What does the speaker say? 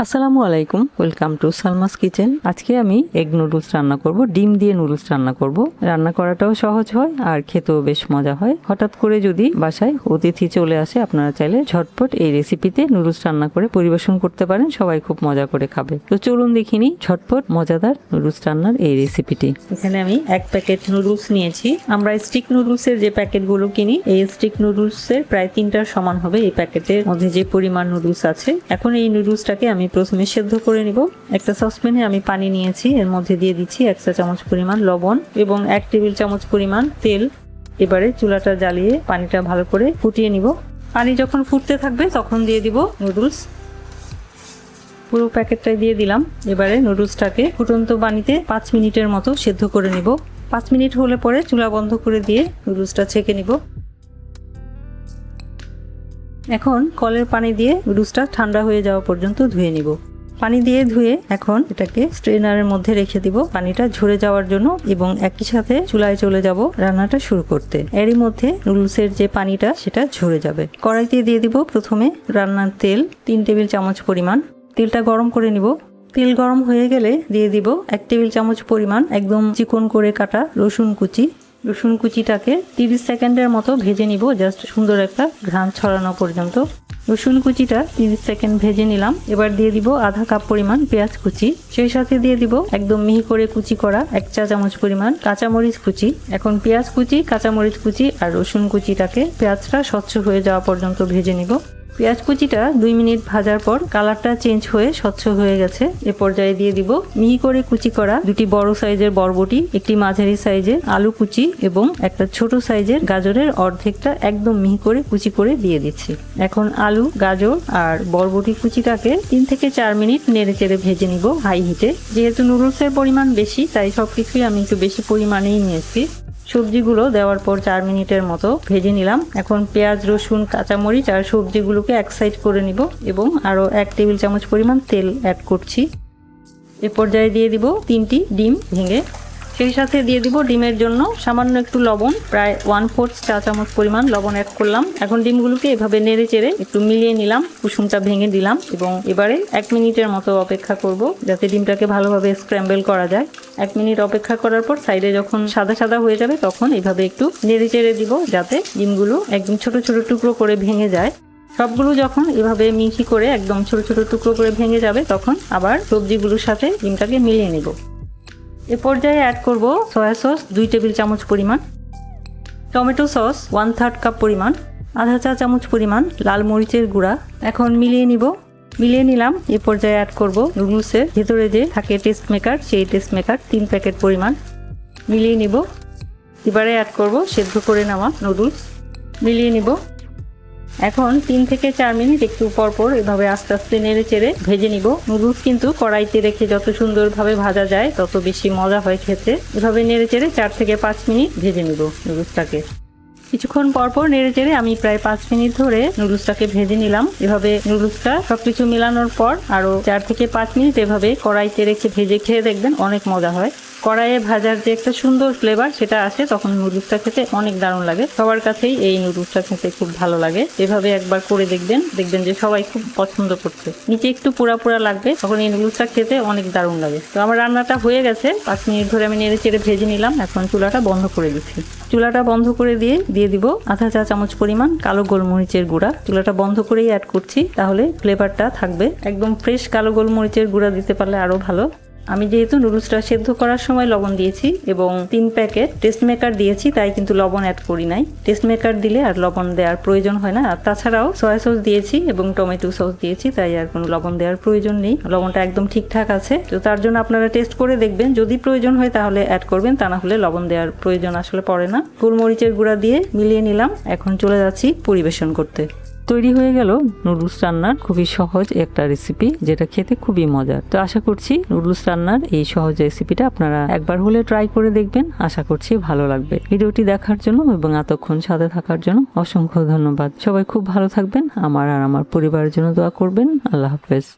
আসসালামু আলাইকুম, welcome to Salma's kitchen. আজকে আমি এগ নুডলস রান্না করব, ডিম দিয়ে নুডলস রান্না করব। রান্না করাটাও সহজ হয় আর খেতেও বেশ মজা হয়। হঠাৎ করে যদি বাসায় অতিথি চলে আসে, আপনারা চাইলে ঝটপট এই রেসিপিতে নুডলস রান্না করে পরিবেশন করতে পারেন, সবাই খুব মজা করে খাবে। তো চলুন দেখিনি ঝটপট মজাদার নুডলস রান্নার এই রেসিপিটি। এখানে আমি এক প্যাকেট নুডলস নিয়েছি। আমরা স্টিক নুডলসের যে প্যাকেটগুলো কিনি, এই স্টিক নুডলসের প্রায় তিনটার সমান হবে এই প্যাকেটের মধ্যে যে পরিমাণ নুডলস আছে। এখন এই নুডলসটাকে আমি প্রথমে সেদ্ধ করে নিব। একটা সসপ্যানে আমি পানি নিয়েছি, এর মধ্যে দিয়ে দিচ্ছি এক চা চামচ পরিমাণ লবণ এবং এক টেবিল চামচ পরিমাণ তেল। এবারে চুলাটা জ্বালিয়ে পানিটা ভালো করে ফুটিয়ে নিব। পানি যখন ফুটতে থাকবে তখন দিয়ে দিব নুডলস পুরো প্যাকেটটাই দিয়ে দিলাম। এবারে নুডলসটাকে ফুটন্ত পানিতে পাঁচ মিনিটের মতো সেদ্ধ করে নিব। পাঁচ মিনিট হলে পরে চুলা বন্ধ করে দিয়ে নুডলসটা ছেঁকে নিব। এখন কলের পানি দিয়ে নুডলসটা ঠান্ডা হয়ে যাওয়া পর্যন্ত ধুয়ে নিব। পানি দিয়ে ধুয়ে এখন এটাকে স্ট্রেনারের মধ্যে রেখে দিব। পানিটা ঝরে যাওয়ার জন্য এবং একই সাথে চুলায় চলে যাব রান্নাটা শুরু করতে। এরই মধ্যে নুডলসের যে পানিটা, সেটা ঝরে যাবে। কড়াইতে দিয়ে দিব প্রথমে রান্নার তেল, তিন টেবিল চামচ পরিমাণ। তেলটা গরম করে নিব। তেল গরম হয়ে গেলে দিয়ে দিব এক টেবিল চামচ পরিমাণ একদম চিকন করে কাটা রসুন কুচি। রসুন কুচিটাকে তিরিশ সেকেন্ডের মতো ভেজে নিব জাস্ট সুন্দর একটা ঘ্রাণ ছড়ানো পর্যন্ত। রসুন কুচিটা তিরিশ সেকেন্ড ভেজে নিলাম, এবার দিয়ে দিব আধা কাপ পরিমাণ পেঁয়াজ কুচি। সেই সাথে দিয়ে দিব একদম মিহি করে কুচি করা এক চা চামচ পরিমাণ কাঁচামরিচ কুচি। এখন পেঁয়াজ কুচি, কাঁচামরিচ কুচি আর রসুন কুচিটাকে পেঁয়াজটা স্বচ্ছ হয়ে যাওয়া পর্যন্ত ভেজে নিব। পেঁয়াজ কুচিটা দুই মিনিট ভাজার পর কালারটা চেঞ্জ হয়ে স্বচ্ছ হয়ে গেছে। এ পর্যায়ে দিয়ে দিব মিহি করে কুচি করা দুটি বড় সাইজের বরবটি, একটি মাঝারি সাইজের আলু কুচি এবং একটা ছোট সাইজের গাজরের অর্ধেকটা একদম মিহি করে কুচি করে দিয়ে দিচ্ছি। এখন আলু, গাজর আর বরবটি কুচিটাকে তিন থেকে চার মিনিট নেড়ে চেড়ে ভেজে নিব হাই হিটে। যেহেতু নুডলসের পরিমাণ বেশি, তাই সব কিছুই আমি একটু বেশি পরিমাণেই নিয়েছি। সবজিগুলো দেওয়ার পর চার মিনিটের মতো ভেজে নিলাম। এখন পেঁয়াজ, রসুন, কাঁচামরিচ আর সবজিগুলোকে এক সাইড করে নিব এবং আরও এক টেবিল চামচ পরিমাণ তেল অ্যাড করছি। এ পর্যায়ে দিয়ে দিব তিনটি ডিম ভেঙে সেই সাথে দিয়ে দিব ডিমের জন্য সামান্য একটু লবণ, প্রায় ওয়ান ফোর্থ চা চামচ পরিমাণ লবণ অ্যাড করলাম। এখন ডিমগুলোকে এভাবে নেড়ে চেড়ে একটু মিলিয়ে নিলাম, কুসুমটা ভেঙে দিলাম এবং এবারে এক মিনিটের মতো অপেক্ষা করব যাতে ডিমটাকে ভালোভাবে স্ক্র্যাম্বল করা যায়। এক মিনিট অপেক্ষা করার পর সাইডে যখন সাদা সাদা হয়ে যাবে তখন এভাবে একটু নেড়ে চেড়ে দিব যাতে ডিমগুলো একদম ছোট ছোট টুকরো করে ভেঙে যায়। সবগুলো যখন এভাবে মিহি করে একদম ছোট ছোট টুকরো করে ভেঙে যাবে তখন আবার সবজিগুলোর সাথে ডিমটাকে মিলিয়ে নেব। এ পর্যায়ে অ্যাড করব সয়া সস দুই টেবিল চামচ পরিমাণ tomato sauce one third cup পরিমাণ, আধা চা চামচ পরিমাণ লাল মরিচের গুঁড়া। এখন মিলিয়ে নিব। মিলিয়ে নিলাম। এ পর্যায়ে অ্যাড করব নুডলসের ভেতরে যে থাকে টেস্ট মেকার সেই টেস্ট মেকার তিন প্যাকেট পরিমাণ। মিলিয়ে নিব। এবারে অ্যাড করব সেদ্ধ করে নেওয়া নুডলস। মিলিয়ে নিব। এখন তিন থেকে চার মিনিট একটু পর পর এভাবে আস্তে আস্তে নেড়ে চেড়ে ভেজে নিব। নুডলস কিন্তু কড়াইতে রেখে যত সুন্দরভাবে ভাজা যায়, তত বেশি মজা হয় খেতে। এভাবে নেড়ে চেড়ে চার থেকে পাঁচ মিনিট ভেজে নিব নুডলসটাকে। কিছুক্ষণ পর পর নেড়ে চেড়ে আমি প্রায় পাঁচ মিনিট ধরে নুডলসটাকে ভেজে নিলাম। এভাবে নুডলসটা সবকিছু মেলানোর পর আরও চার থেকে পাঁচ মিনিট এভাবে কড়াইতে রেখে ভেজে খেয়ে দেখবেন অনেক মজা হয়। কড়াইয়ে ভাজার যে একটা সুন্দর ফ্লেভার সেটা আসে তখন নুডলসটা খেতে অনেক দারুণ লাগে। সবার কাছেই এই নুডলসটা খেতে খুব ভালো লাগে। এভাবে একবার করে দেখবেন দেখবেন যে সবাই খুব পছন্দ করছে। নিচে একটু পোড়া পোড়া লাগবে, তখন এই নুডলসটা খেতে অনেক দারুণ লাগে। তো আমার রান্নাটা হয়ে গেছে। পাঁচ মিনিট ধরে আমি নেড়ে চেড়ে ভেজে নিলাম। এখন চুলাটা বন্ধ করে দিচ্ছি। চুলাটা বন্ধ করে দিয়ে দিয়ে দিব আধা চা চামচ পরিমাণ কালো গোলমরিচের গুঁড়া। চুলাটা বন্ধ করেই অ্যাড করছি, তাহলে ফ্লেভারটা থাকবে। একদম ফ্রেশ কালো গোলমরিচের গুঁড়া দিতে পারলে আরও ভালো। আমি যেহেতু নুডলসটা সেদ্ধ করার সময় লবণ দিয়েছি এবং তিন প্যাকেট টেস্ট মেকার দিয়েছি, তাই কিন্তু লবণ অ্যাড করি নাই। টেস্ট মেকার দিলে আর লবণ দেওয়ার প্রয়োজন হয় না। আর তাছাড়াও সয়া সস দিয়েছি এবং টমেটো সস দিয়েছি, তাই আর কোনো লবণ দেওয়ার প্রয়োজন নেই। লবণটা একদম ঠিকঠাক আছে। তো তার জন্য আপনারা টেস্ট করে দেখবেন। যদি প্রয়োজন হয় তাহলে অ্যাড করবেন, তা না হলে লবণ দেওয়ার প্রয়োজন আসলে পড়ে না। গোলমরিচের গুঁড়া দিয়ে মিলিয়ে নিলাম। এখন চলে যাচ্ছি পরিবেশন করতে। তৈরি হয়ে গেল নুডলস রান্নার খুবই সহজ একটা রেসিপি যেটা খেতে খুবই মজার। তো আশা করছি নুডলস রান্নার এই সহজ রেসিপিটা আপনারা একবার হলে ট্রাই করে দেখবেন। আশা করছি ভালো লাগবে। ভিডিওটি দেখার জন্য এবং এতক্ষণ সাথে থাকার জন্য অসংখ্য ধন্যবাদ। সবাই খুব ভালো থাকবেন। আমার আর আমার পরিবারের জন্য দোয়া করবেন। আল্লাহ হাফেজ।